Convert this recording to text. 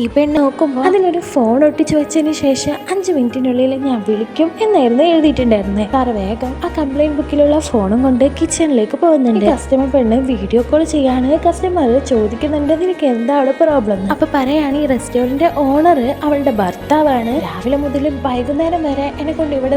ഈ പെണ്ണ് നോക്കുമ്പോൾ അതിലൊരു ഫോൺ ഒട്ടിച്ചു വെച്ചതിന് ശേഷം അഞ്ച് മിനിറ്റിനുള്ളിൽ ഞാൻ വിളിക്കും എന്നായിരുന്നു എഴുതിയിട്ടുണ്ടായിരുന്നത് സാറ് വേഗം ആ കംപ്ലൈന്റ് ബുക്കിലുള്ള ഫോണും കൊണ്ട് കിച്ചണിലേക്ക് പോകുന്നുണ്ട്. കസ്റ്റമർ പെണ്ണ് വീഡിയോ കോൾ ചെയ്യാണ്. കസ്റ്റമർ ചോദിക്കുന്നുണ്ട് നിനക്ക് എന്താ അവിടെ പ്രോബ്ലം അപ്പൊ പറയാണ് ഈ റെസ്റ്റോറന്റ് ഓണർ അവളുടെ ഭർത്താവാണ്. രാവിലെ മുതൽ വൈകുന്നേരം വരെ എന്നെ കൊണ്ട് ഇവിടെ